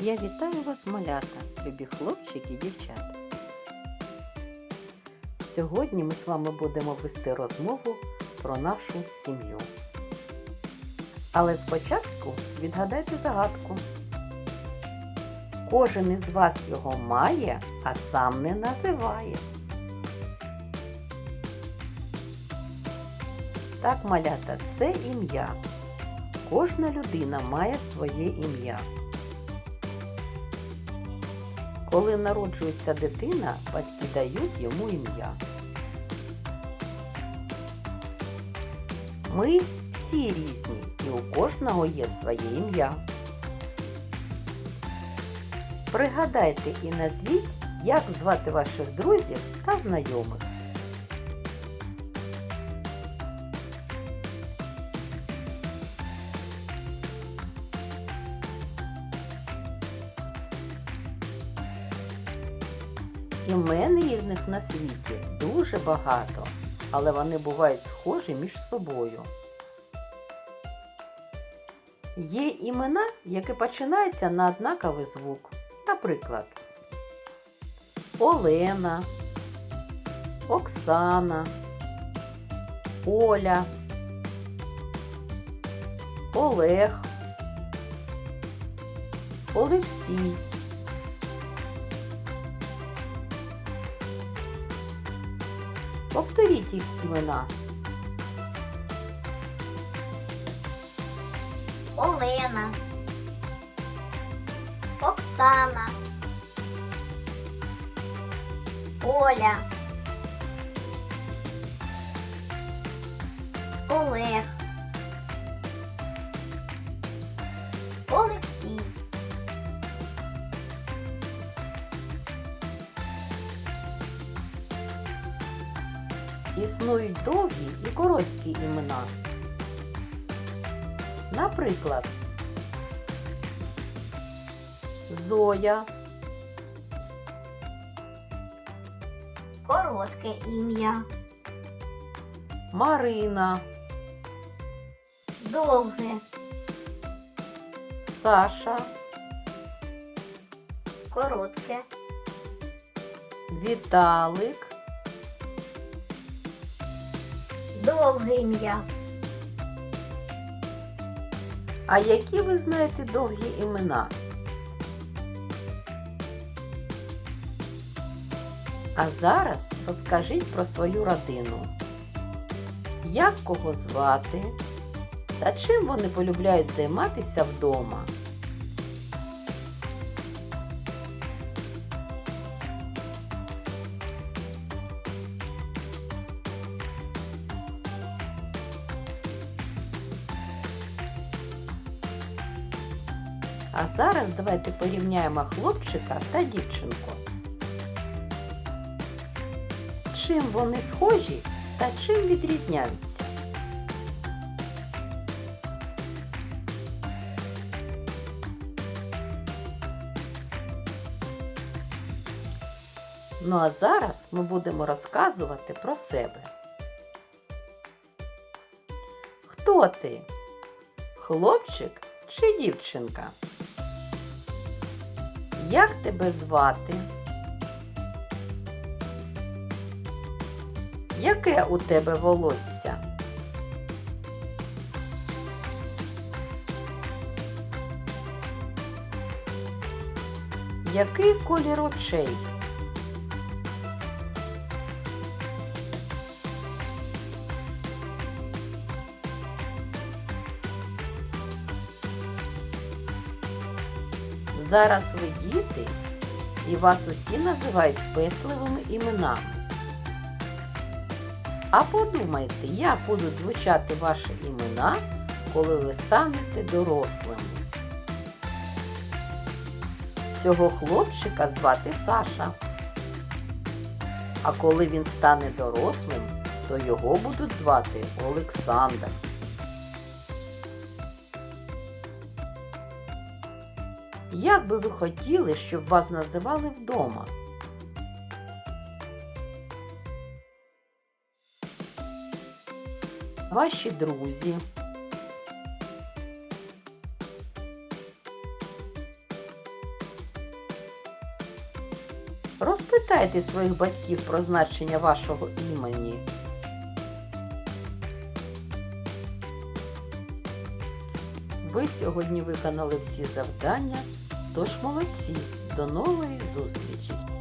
Я вітаю вас, малята, любі хлопчики і дівчата. Сьогодні ми з вами будемо вести розмову про нашу сім'ю. Але спочатку відгадайте загадку. Кожен із вас його має, а сам не називає. Так, малята, це ім'я. Кожна людина має своє ім'я. Коли народжується дитина, батьки дають йому ім'я. Ми всі різні і у кожного є своє ім'я. Пригадайте і назвіть, як звати ваших друзів та знайомих. Імен різних на світі дуже багато, але вони бувають схожі між собою. Є імена, які починаються на однаковий звук. Наприклад, Олена, Оксана, Оля, Олег, Олексій. Повторіть їх імена. Олена, Оксана, Оля, Олег, Існують довгі і короткі імена. Наприклад, Зоя, коротке ім'я, Марина, довге, Саша, коротке, Віталик, довге ім'я, А які ви знаєте довгі імена? А зараз розкажіть про свою родину. Як кого звати? Та чим вони полюбляють займатися вдома? А зараз давайте порівняємо хлопчика та дівчинку. Чим вони схожі та чим відрізняються? Ну а зараз ми будемо розказувати про себе. Хто ти? Хлопчик чи дівчинка? Як тебе звати? Яке у тебе волосся? Який колір очей? Зараз ви діти, і вас усі називають песливими іменами. А подумайте, як будуть звучати ваші імена, коли ви станете дорослими. Цього хлопчика звати Саша. А коли він стане дорослим, то його будуть звати Олександр. Як би ви хотіли, щоб вас називали вдома? Ваші друзі, Розпитайте своїх батьків про значення вашого імені. Ви сьогодні виконали всі завдання, тож молодці. До нової зустрічі!